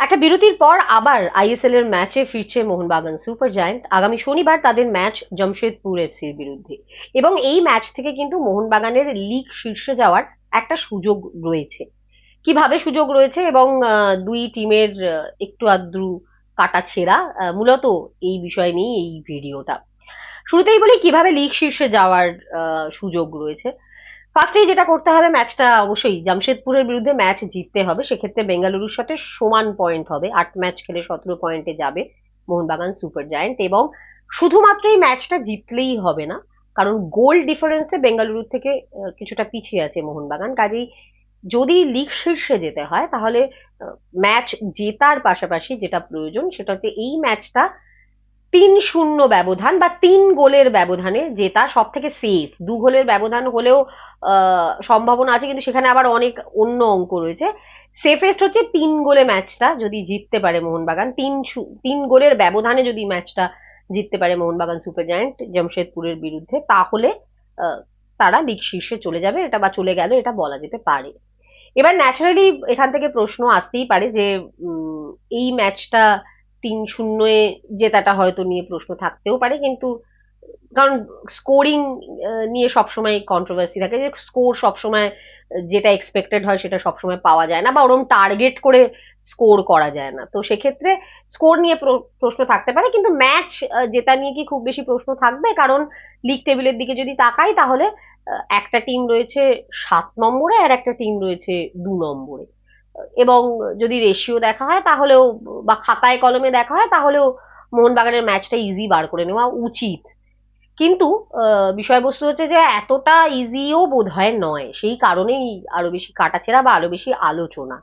একটা বিরতির পর আবার আইএসএল এর ম্যাচে ফিরছে মোহনবাগান সুপার জায়ান্ট। আগামী শনিবার তাদের ম্যাচ জামশেদপুর এফসির বিরুদ্ধে। এবং এই ম্যাচ থেকে কিন্তু মোহনবাগানের লিগ শীর্ষে যাওয়ার একটা সুযোগ রয়েছে। কীভাবে সুযোগ রয়েছে এবং দুই টিমের একটু আদ্রু কাটা ছেঁড়া মূলত এই বিষয় নিয়ে এই ভিডিওটা শুরুতেই বলি, কীভাবে লিগ শীর্ষে যাওয়ার সুযোগ রয়েছে। ফার্স্টেই যেটা করতে হবে ম্যাচটা অবশ্যই জামশেদপুরের বিরুদ্ধে ম্যাচ জিততে হবে। সেক্ষেত্রে বেঙ্গালুরুর সাথে সমান পয়েন্ট হবে। আট ম্যাচ খেলে সতেরো পয়েন্টে যাবে মোহনবাগান সুপার জায়ান্ট এবং শুধুমাত্র এই ম্যাচটা জিতলেই হবে না, কারণ গোল ডিফারেন্সে বেঙ্গালুরু থেকে কিছুটা পিছিয়ে আছে মোহনবাগান। কাজেই যদি লিগ শীর্ষে যেতে হয়, তাহলে ম্যাচ জেতার পাশাপাশি যেটা প্রয়োজন, সেটা হচ্ছে এই ম্যাচটা তিন শূন্য ব্যবধান বা তিন গোলের ব্যবধানে জেতা সব থেকে সেফ দু গোলের ব্যবধান হলেও সম্ভাবনা আছে, কিন্তু সেখানে আবার অনেক অন্য অঙ্ক রয়েছে। সেফেস্ট হচ্ছে তিন গোলে ম্যাচটা যদি জিততে পারে মোহনবাগান। তিন তিন গোলের ব্যবধানে যদি ম্যাচটা জিততে পারে মোহনবাগান সুপার জায়ান্ট জামশেদপুরের বিরুদ্ধে, তাহলে তারা লিগ শীর্ষে চলে যাবে। এটা বা চলে গেল, এটা বলা যেতে পারে। এবার ন্যাচারালি এখান থেকে প্রশ্ন আসতেই পারে যে এই ম্যাচটা তিন শূন্যে জেতাটা হয়তো নিয়ে প্রশ্ন থাকতেও পারে, কিন্তু কারণ স্কোরিং নিয়ে সবসময় কন্ট্রোভার্সি থাকে, যে স্কোর সবসময়, যেটা এক্সপেক্টেড হয় সেটা সবসময় পাওয়া যায় না বা ওরকম টার্গেট করে স্কোর করা যায় না। তো সেক্ষেত্রে স্কোর নিয়ে প্রশ্ন থাকতে পারে, কিন্তু ম্যাচ জেতা নিয়ে কি খুব বেশি প্রশ্ন থাকবে? কারণ লিগ টেবিলের দিকে যদি তাকাই তাহলে একটা টিম রয়েছে সাত নম্বরে আর একটা টিম রয়েছে দু নম্বরে। এবং যদি রেশিও দেখা হয় তাহলেও, বা খাতায় কলমে দেখা হয় তাহলেও মোহনবাগানের ম্যাচটা ইজি বার করে নেওয়া উচিত। কিন্তু বিষয়বস্তু হচ্ছে যে এতটা ইজিও বোধ হয় নয়। সেই কারণেই আরও বেশি কাটাছেড়া বা আরও বেশি আলোচনা।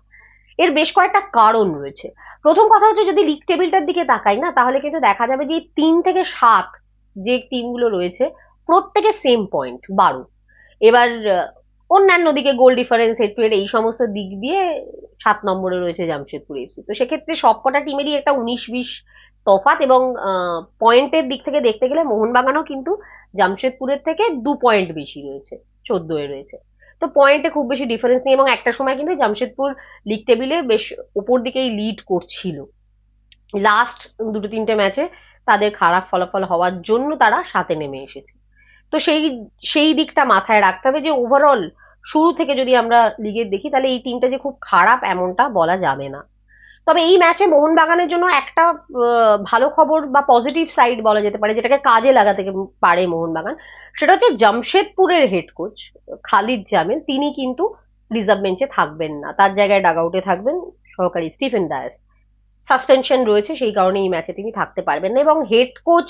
এর বেশ কয়েকটা কারণ রয়েছে। প্রথম কথা হচ্ছে যদি লিগ টেবিলটার দিকে তাকাই না, তাহলে কিন্তু দেখা যাবে যে তিন থেকে সাত যে টিমগুলো রয়েছে, প্রত্যেকে সেম পয়েন্ট বারো। এবার অন্যান্য দিকে গোল ডিফারেন্স টু এই সমস্ত দিক দিয়ে সাত নম্বরে রয়েছে জামশেদপুর এফসি তো সেক্ষেত্রে সবকটা টিমেরই একটা উনিশ বিশ তফাত এবং পয়েন্টের দিক থেকে দেখতে গেলে মোহনবাগানও কিন্তু জামশেদপুরের থেকে দু পয়েন্ট বেশি রয়েছে, চোদ্দোয় রয়েছে। তো পয়েন্টে খুব বেশি ডিফারেন্স নেই এবং একটা সময় কিন্তু জামশেদপুর লিগ টেবিলে বেশ উপর দিকেই লিড করছিল। লাস্ট দুটো তিনটে ম্যাচে তাদের খারাপ ফলাফল হওয়ার জন্য তারা সাথে নেমে এসেছে। তো সেই সেই দিকটা মাথায় রাখতে হবে যে ওভারঅল শুরু থেকে যদি আমরা লিগের দেখি, তাহলে এই টিমটা যে খুব খারাপ এমনটা বলা যাবে না। তবে এই ম্যাচে মোহনবাগানের জন্য একটা ভালো খবর বা পজিটিভ সাইড বলা যেতে পারে, যেটাকে কাজে লাগাতে পারে মোহনবাগান, সেটা হচ্ছে জামশেদপুরের হেড কোচ খালিদ জামিল। তিনি কিন্তু রিজার্ভ বেঞ্চে থাকবেন না। তার জায়গায় ডাগ আউটে থাকবেন সহকারী স্টিফেন ডায়াস সাসপেনশন রয়েছে, সেই কারণে এই ম্যাচে তিনি থাকতে পারবেন না। এবং হেড কোচ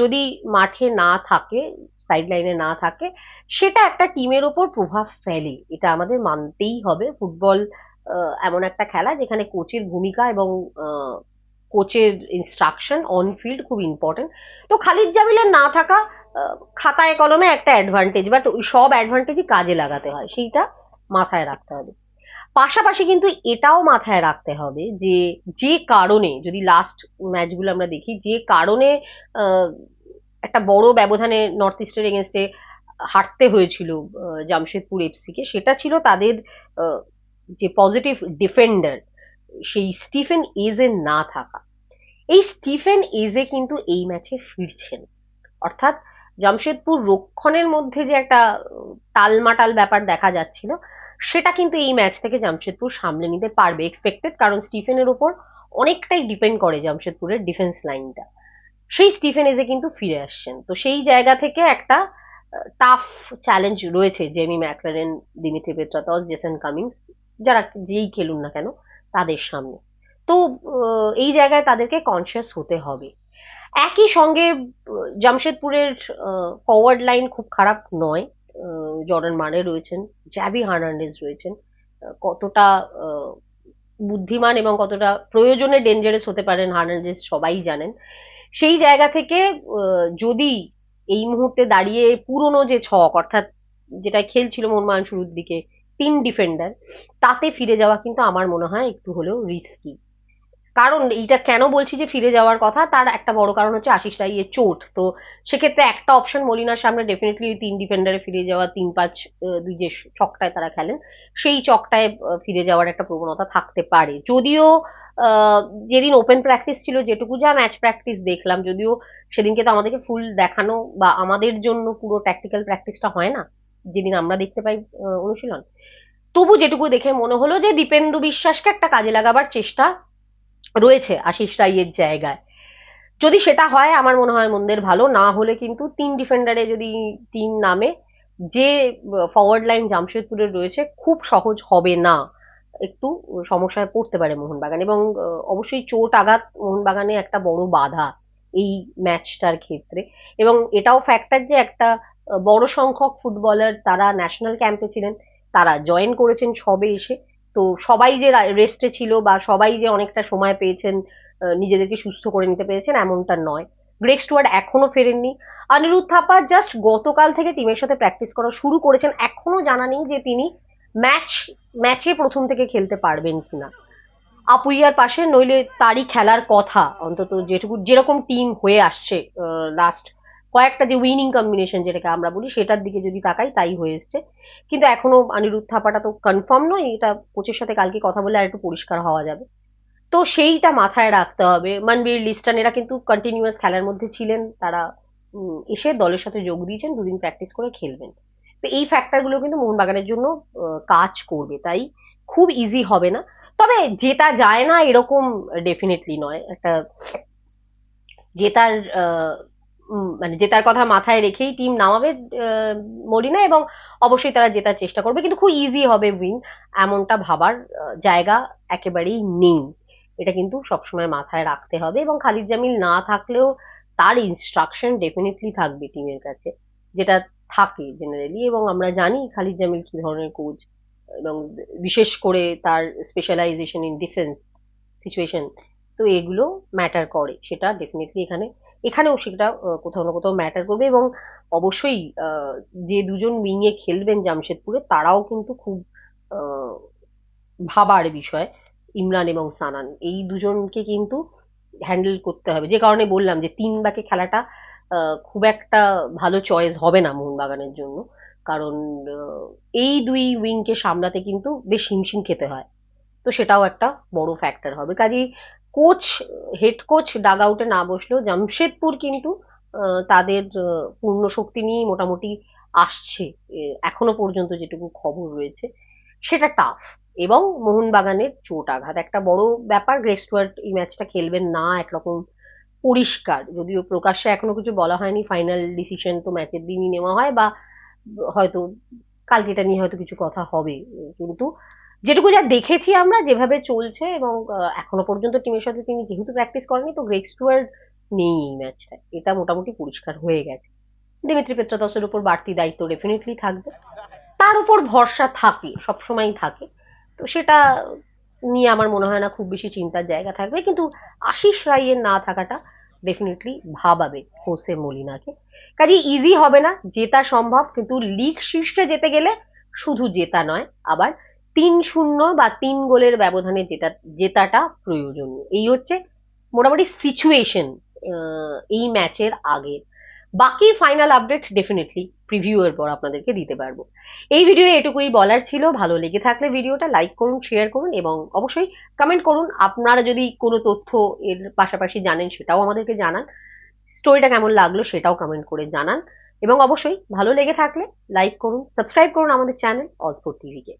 যদি মাঠে না থাকে সাইড লাইনে না থাকে, সেটা একটা টিমের ওপর প্রভাব ফেলে। এটা আমাদের মানতেই হবে। ফুটবল এমন একটা খেলা যেখানে কোচের ভূমিকা এবং কোচের ইনস্ট্রাকশন অন ফিল্ড খুব ইম্পর্টেন্ট তো খালিদ জামিলের না থাকা খাতায় কলমে একটা অ্যাডভান্টেজ বাট ওই সব অ্যাডভান্টেজই কাজে লাগাতে হয়। সেইটা মাথায় রাখতে হবে। পাশাপাশি কিন্তু এটাও মাথায় রাখতে হবে যে যে কারণে, যদি লাস্ট ম্যাচগুলো আমরা দেখি, যে কারণে একটা বড় ব্যবধানে নর্থ ইস্টের এগেনস্টে হারতে হয়েছিল জামশেদপুর এফসি কে সেটা ছিল তাদের যে পজিটিভ ডিফেন্ডার সেই স্টিফেন এজে না থাকা। এই স্টিফেন এজে কিন্তু এই ম্যাচে ফিরছেন। অর্থাৎ জামশেদপুর রক্ষণের মধ্যে যে একটা টালমাটাল ব্যাপার দেখা যাচ্ছিল, সেটা কিন্তু এই ম্যাচ থেকে জামশেদপুর সামলে নিতে পারবে। এক্সপেক্টেড কারণ স্টিফেনের উপর অনেকটাই ডিপেন্ড করে জামশেদপুরের ডিফেন্স লাইনটা সেই স্টিফেন এজে কিন্তু ফিরে আসছেন। তো সেই জায়গা থেকে একটা টাফ চ্যালেঞ্জ রয়েছে Jamie Maclaren Dimitri Petratos Jason Cummings যারা যেই খেলুন না কেন, তাদের সামনে। তো এই জায়গায় তাদেরকে কনসিয়াস হতে হবে। একই সঙ্গে জামশেদপুরের ফরওয়ার্ড লাইন খুব খারাপ নয়। জর্ডান মানে রয়েছেন জ্যাবি হার্নান্ডেজ রয়েছেন। কতটা বুদ্ধিমান এবং কতটা প্রয়োজনে ডেঞ্জারাস হতে পারেন হার্নান্ডেজ সবাই জানেন। সেই জায়গা থেকে যদি এই মুহূর্তে দাঁড়িয়ে পুরনো যে ছক, অর্থাৎ যেটা খেলছিল মোহনবাগান শুরুর দিকে, তিন ডিফেন্ডার তাতে ফিরে যাওয়া কিন্তু আমার মনে হয় একটু হলেও রিস্কি কারণ এইটা কেন বলছি যে ফিরে যাওয়ার কথা? তার একটা বড় কারণ হচ্ছে আশিস রাইয়ের চোট। তো সেক্ষেত্রে একটা অপশন মলিনার সামনে ডেফিনেটলি ওই তিন ডিফেন্ডারে ফিরে যাওয়া, তিন পাঁচ দুই যে চকটায় তারা খেলেন, সেই চকটায় ফিরে যাওয়ার একটা প্রবণতা থাকতে পারে। যদিও যেদিন ওপেন প্র্যাকটিস ছিল, যেটুকু যা ম্যাচ প্র্যাকটিস দেখলাম, যদিও সেদিনকে তো আমাদেরকে ফুল দেখানো বা আমাদের জন্য পুরো ট্যাকটিক্যাল প্র্যাকটিসটা হয় না, যেদিন আমরা দেখতে পাই অনুশীলন। তবু যেটুকু দেখে মনে হলো যে দীপেন্দু বিশ্বাসকে একটা কাজে লাগাবার চেষ্টা রয়েছে আশিস রাইয়ের জায়গায়। যদি সেটা হয়, আমার মনে হয় মন্দের ভালো, না হলে কিন্তু তিন ডিফেন্ডারে যদি টিম নামে যে ফরওয়ার্ড লাইন জামশেদপুরের রয়েছে, খুব সহজ হবে না। একটু সমস্যায় পড়তে পারে মোহনবাগান এবং অবশ্যই চোট আঘাত মোহনবাগানে একটা বড় বাধা এই ম্যাচটার ক্ষেত্রে। এবং এটাও ফ্যাক্টর যে একটা বড় সংখ্যক ফুটবলার তারা ন্যাশনাল ক্যাম্পে ছিলেন, তারা জয়েন করেছেন সবে এসে। তো সবাই যে রেস্টে ছিল বা সবাই যে অনেকটা সময় পেয়েছেন নিজেদেরকে সুস্থ করে নিতে পেরেছেন, এমনটা নয়। গ্রেক স্টুয়ার্ড এখনও ফেরেননি। অনিরুদ্ধ থাপা জাস্ট গতকাল থেকে টিমের সাথে প্র্যাকটিস করা শুরু করেছেন। এখনও জানা নেই যে তিনি ম্যাচ, ম্যাচে প্রথম থেকে খেলতে পারবেন কিনা। আপুইয়ার পাশে, নইলে তারই খেলার কথা, অন্তত যেটুকু, যেরকম টিম হয়ে আসছে লাস্ট কয়েকটা যে উইনিং কম্বিনেশন যেটাকে আমরা বলি, সেটার দিকে যদি তাকাই, তাই হয়ে এসছে। কিন্তু এখনও অনিরুদ্ধ থাপাটা তো কনফার্ম নয়, এটা কোচের সাথে কালকে কথা বলে আর একটু পরিষ্কার হওয়া যাবে। তো সেইটা মাথায় রাখতে হবে। মনবীর, লিস্টান, এরা কিন্তু কন্টিনিউয়াস খেলার মধ্যে ছিলেন, তারা এসে দলের সাথে যোগ দিয়েছেন, দুদিন প্র্যাকটিস করে খেলবেন। তো এই ফ্যাক্টরগুলো কিন্তু মোহনবাগানের জন্য কাজ করবে, তাই খুব ইজি হবে না। তবে জেতা যায় না এরকম ডেফিনেটলি নয়। একটা জেতার মানে জেতার কথা মাথায় রেখেই টিম নামাবে মলিনা এবং অবশ্যই তারা জেতার চেষ্টা করবে। কিন্তু খুব ইজি হবে উইন এমনটা ভাবার জায়গা একেবারেই নেই। এটা কিন্তু সবসময় মাথায় রাখতে হবে এবং খালিদ জামিল না থাকলেও তার ইনস্ট্রাকশন ডেফিনেটলি থাকবে টিমের কাছে। যেটা থাকে জেনারেলি এবং আমরা জানি খালিদ জামিল কি ধরনের কোচ এবং বিশেষ করে তার স্পেশালাইজেশন ইন ডিফেন্স সিচুয়েশন তো এগুলো ম্যাটার করে, সেটা ডেফিনেটলি এখানে, এখানেও সেটা কোথাও না কোথাও ম্যাটার করবে এবং অবশ্যই যে দুজন উইংয়ে খেলবেন জামশেদপুরে তারাও কিন্তু খুব ভাবার বিষয়, ইমরান এবং সানান। এই দুজনকে কিন্তু হ্যান্ডেল করতে হবে। যে কারণে বললাম যে তিন বাকে খেলাটা খুব একটা ভালো চয়েস হবে না মোহনবাগানের জন্য। কারণ এই দুই উইংকে সামলাতে কিন্তু বেশ হিমশিম খেতে হয়। তো সেটাও একটা বড় ফ্যাক্টর হবে। কাজেই কোচ হেড কোচ ডাগ আউটে না বসলেও জামশেদপুর কিন্তু তাদের পূর্ণ শক্তি নিয়ে মোটামুটি আসছে এখনও পর্যন্ত যেটুকু খবর রয়েছে। সেটা টাফ এবং মোহনবাগানের চোট আঘাত। একটা বড় ব্যাপার গ্রেক স্টুয়ার্ট এই ম্যাচটা খেলবেন না, একরকম পরিষ্কার, যদিও প্রকাশ্যে এখনও কিছু বলা হয়নি ফাইনাল ডিসিশন তো ম্যাচের দিনই নেওয়া হয় বা হয়তো কালকে এটা নিয়ে হয়তো কিছু কথা হবে। কিন্তু যেটুকু যা দেখেছি আমরা যেভাবে চলছে এবং এখনও পর্যন্ত টিমের সাথে তিনি যেহেতু প্র্যাকটিস করেনি তো গ্রেক স্টুয়ার্ড নেই এই ম্যাচটা এটা মোটামুটি পরিষ্কার হয়ে গেছে। দিমিত্রি পেত্রাদসের উপর বাড়তি দায়িত্ব ডেফিনেটলি থাকবে। তার উপর ভরসা থাকে, সবসময়ই থাকে। তো সেটা নিয়ে আমার মনে হয় না খুব বেশি চিন্তার জায়গা থাকবে। কিন্তু আশিস রাইয়ের না থাকাটা ডেফিনেটলি ভাবাবে হোসে মলিনাকে কাজে ইজি হবে না, জেতা সম্ভব, কিন্তু লিগ শীর্ষে যেতে গেলে শুধু জেতা নয়, আবার তিন শূন্য বা তিন গোলের ব্যবধানে জেতা, জেতাটা প্রয়োজনীয়। এই হচ্ছে মোটামুটি সিচুয়েশন এই ম্যাচের আগে বাকি ফাইনাল আপডেট ডেফিনেটলি প্রিভিউ এর পর আপনাদেরকে দিতে পারব। এই ভিডিও এটুকুই বলার ছিল। ভালো লেগে থাকলে ভিডিওটা লাইক করুন শেয়ার করুন এবং অবশ্যই কমেন্ট করুন। আপনারা যদি কোনো তথ্য এর পাশাপাশি জানেন সেটাও আমাদেরকে জানান। স্টোরিটা কেমন লাগল সেটাও কমেন্ট করে জানান। এবং অবশ্যই ভালো লেগে থাকলে লাইক করুন সাবস্ক্রাইব করুন আমাদের চ্যানেল অজফোর টিভিকে